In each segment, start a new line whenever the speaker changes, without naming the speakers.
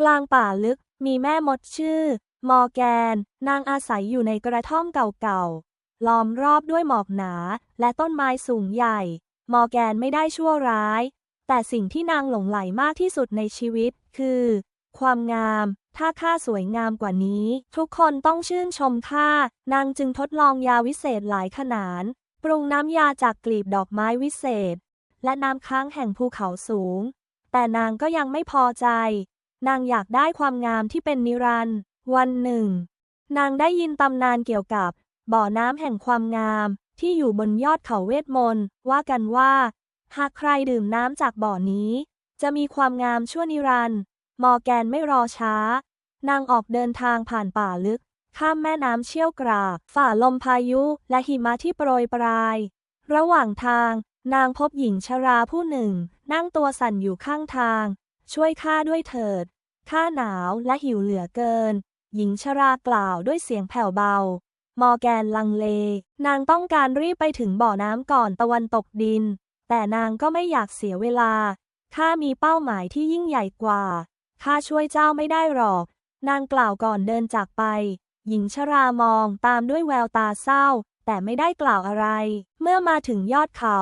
กลางป่าลึกมีแม่มดชื่อ มอร์แกน นางอาศัยอยู่ในกระท่อมเก่าๆ ล้อมรอบด้วยหมอกหนา และต้นไม้สูงใหญ่ มอร์แกนไม่ได้ชั่วร้าย แต่สิ่งที่นางหลงไหลมากที่สุดในชีวิต คือ ความงาม ถ้าข้าสวยงามกว่านี้ ทุกคนต้องชื่นชมข้านางจึงทดลองยาวิเศษหลายขนาดปรุงน้ำยาจากกลีบดอกไม้วิเศษ และน้ำค้างแห่งภูเขาสูง แต่นางก็ยังไม่พอใจ นางอยากได้ความงามที่เป็นนิรันดร์วันหนึ่ง นางได้ยินตำนานเกี่ยวกับ บ่อน้ำแห่งความงามที่อยู่บนยอดเขาเวทมนต์ว่ากันว่า หากใครดื่มน้ำจากบ่อนี้ จะมีความงามชั่วนิรันดร์มอแกนไม่รอช้า นางออกเดินทางผ่านป่าลึก ข้ามแม่น้ำเชี่ยวกรากฝ่าลมพายุและหิมะที่โปรยปราย ระหว่างทาง นางพบหญิงชราผู้หนึ่ง นั่งตัวสั่นอยู่ข้างทาง ช่วยข้าด้วยเถิด ข้าหนาวและหิวเหลือเกิน หญิงชรากล่าวด้วยเสียงแผ่วเบา มอร์แกนลังเล นางต้องการรีบไปถึงบ่อน้ำก่อนตะวันตกดิน แต่นางก็ไม่อยากเสียเวลา ข้ามีเป้าหมายที่ยิ่งใหญ่กว่า ข้าช่วยเจ้าไม่ได้หรอก นางกล่าวก่อนเดินจากไป หญิงชรามองตามด้วยแววตาเศร้า แต่ไม่ได้กล่าวอะไร เมื่อมาถึงยอดเขา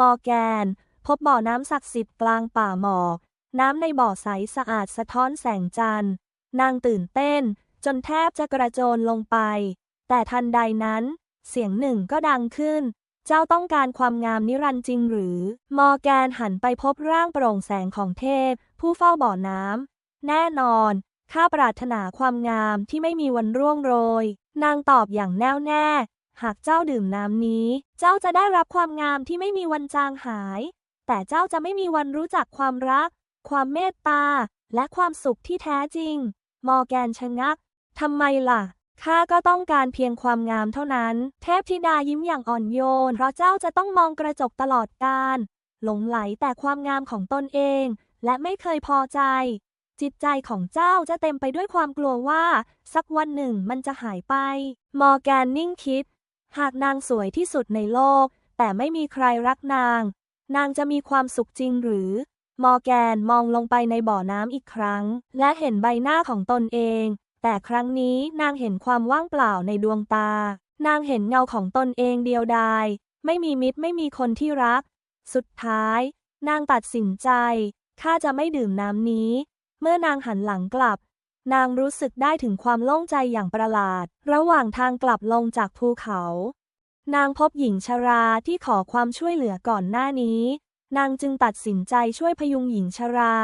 มอร์แกน พบบ่อน้ำศักดิ์สิทธิ์กลางป่าหมอก น้ำในบ่อใสสะอาดสะท้อนแสงจันทร์ นางตื่นเต้น จนแทบจะกระโจนลงไป แต่ทันใดนั้น เสียงหนึ่งก็ดังขึ้น เจ้าต้องการความงามนิรันดร์จริงหรือ มอร์แกนหันไปพบร่างโปร่งแสงของเทพ ผู้เฝ้าบ่อน้ำ แน่นอน ข้าปรารถนาความงามที่ไม่มีวันร่วงโรย นางตอบอย่างแน่วแน่ หากเจ้าดื่มน้ำนี้ เจ้าจะได้รับความงามที่ไม่มีวันจางหาย แต่เจ้าจะไม่มีวันรู้จักความรัก ความเมตตา และความสุขที่แท้จริง มอร์แกนชะงัก ทำไมล่ะ ข้าก็ต้องการเพียงความงามเท่านั้น เทพธิดายิ้มอย่างอ่อนโยน เพราะเจ้าจะต้องมองกระจกตลอดกาลหลงไหลแต่ความงามของตนเอง และไม่เคยพอใจ จิตใจของเจ้าจะเต็มไปด้วยความกลัวว่า สักวันหนึ่งมันจะหายไป มอร์แกนนิ่งคิด หากนางสวยที่สุดในโลก แต่ไม่มีใครรักนาง นางจะมีความสุขจริงหรือ มอร์แกนมองลงไปในบ่อน้ำอีกครั้ง และเห็นใบหน้าของตนเอง แต่ครั้งนี้นางเห็นความว่างเปล่าในดวงตา นางเห็นเงาของตนเองเดียวดาย ไม่มีมิตรไม่มีคนที่รัก สุดท้าย นางตัดสินใจ ข้าจะไม่ดื่มน้ำนี้ เมื่อนางหันหลังกลับ นางรู้สึกได้ถึงความโล่งใจอย่างประหลาด ระหว่างทางกลับลงจากภูเขา นางพบหญิงชราที่ขอความช่วยเหลือก่อนหน้านี้ นางจึงตัดสินใจช่วยพยุงหญิงชรา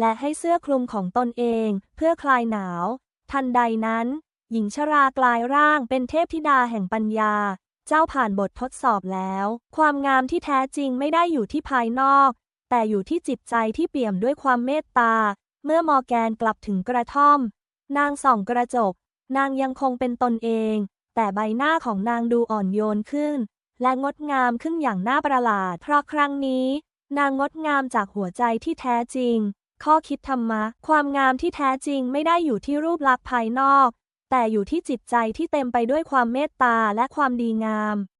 และให้เสื้อคลุมของตนเองเพื่อคลายหนาว ทันใดนั้น หญิงชรากลายร่างเป็นเทพธิดาแห่งปัญญา เจ้าผ่านบททดสอบแล้ว ความงามที่แท้จริงไม่ได้อยู่ที่ภายนอก แต่อยู่ที่จิตใจที่เปี่ยมด้วยความเมตตา เมื่อมอแกนกลับถึงกระท่อม นางส่องกระจก นางยังคงเป็นตนเอง แต่ใบหน้าของนางดูอ่อนโยนขึ้น และงดงามขึ้นอย่างน่าประหลาด เพราะครั้งนี้ นางงดงามจากหัวใจที่แท้จริง ข้อคิดธรรมะ ความงามที่แท้จริงไม่ได้อยู่ที่รูปลักษณ์ภายนอก แต่อยู่ที่จิตใจที่เต็มไปด้วยความเมตตาและความดีงาม